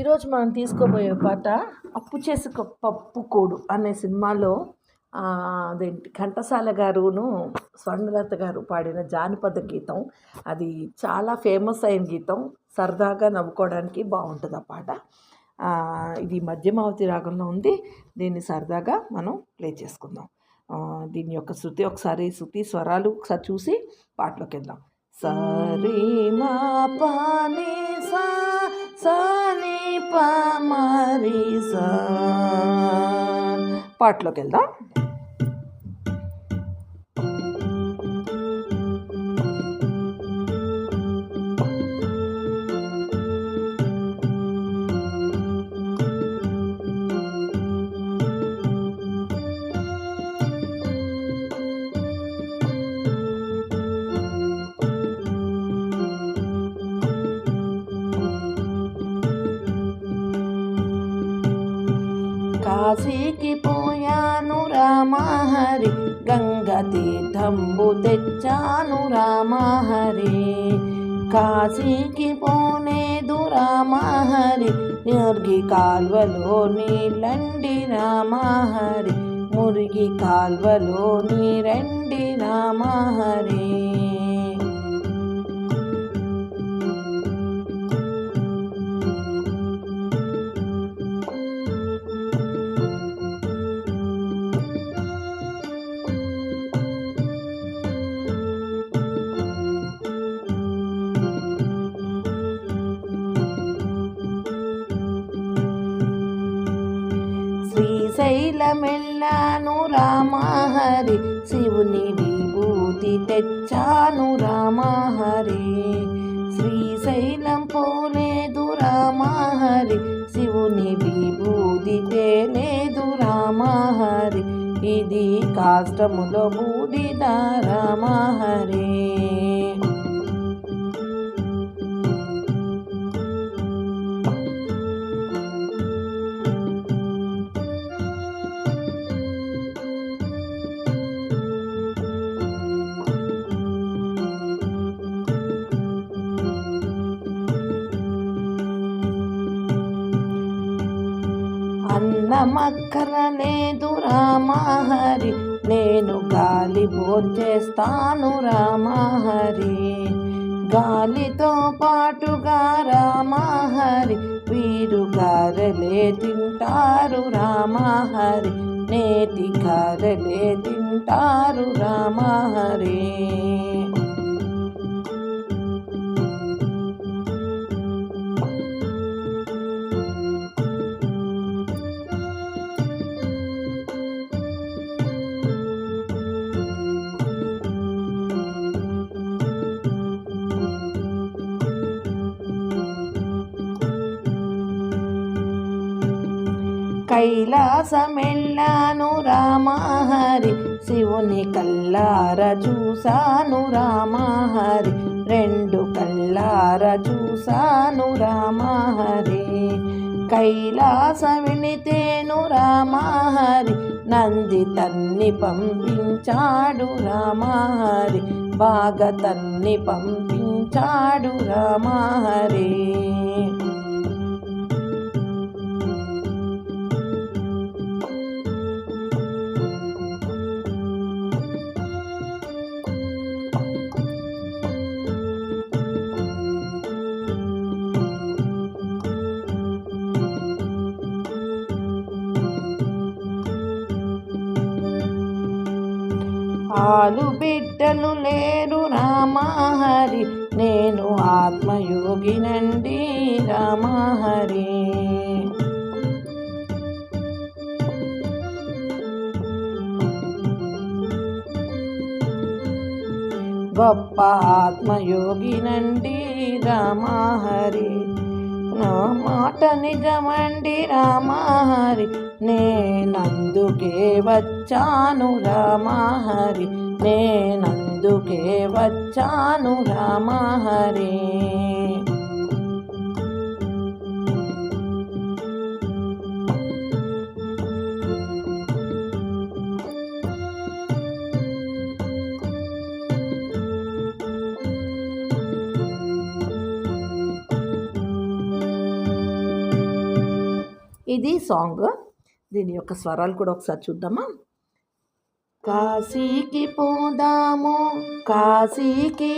ఈరోజు మనం తీసుకోబోయే పాట అప్పు చేసుక పప్పు కోడు అనే సినిమాలో అదేంటి ఘంటసాల గారును స్వర్ణలత గారు పాడిన జానపద గీతం. అది చాలా ఫేమస్ అయిన గీతం. సరదాగా నవ్వుకోవడానికి బాగుంటుంది ఆ పాట. ఇది మధ్యమావతి రాగంలో ఉంది. దీన్ని సరదాగా మనం ప్లే చేసుకుందాం. దీని యొక్క శృతి ఒకసారి శృతి స్వరాలు ఒకసారి చూసి పాటలోకి వెళ్దాం. సరి మా పాని సా మరి పాటలోకి వెళ్దాం. కాశీకి పోయాను రామహరి గంగ తీర్థంబు తెచ్చాను రామహరి. కాశీకి పోనేదు రామహరి మురిగి కాల్వలో నీళ్ళండి రామహరి. మురిగి కాల్వలో నీరండి రామహరి. శ్రీశైలమెల్లాను రామహరి. శివుని విభూతి తెచ్చాను రామహరి. శ్రీశైలం పోలేదు రామహరి. శివుని విభూతి తేలేదు రామహరి. ఇది కాష్టములో బూడిద రామహరే. అన్నమక్కర రామహరి. నేను గాలి భోంచేస్తాను రామహరి. గాలితో పాటుగా రామహరి. వీరు గారెలే తింటారు రామహరి. నేతి గారెలే తింటారు రామహరి. కైలాసమెళ్ళాను రామహరి. శివుని కల్లార చూసాను రామహరి. రెండు కల్లార చూసాను రామహరి. కైలాస వినితేను రామహరి. నంది తన్ని పంపించాడు రామహరి. బాగా తన్ని పంపించాడు రామహరి. ఆలు బిడ్డలు లేరు రామహరి నేను ఆత్మయోగినండి రామహరి. గొప్ప ఆత్మయోగినండి రామహరి. నా మాట నిజమండి రామహరి నేనందుకే వచ్చాను రామహరి నేనందుకే వచ్చాను రామహరి. ఇది సాంగ్. దీని యొక్క స్వరాలు కూడా ఒకసారి చూద్దామా? కాశీకి పోదాము కాశీకి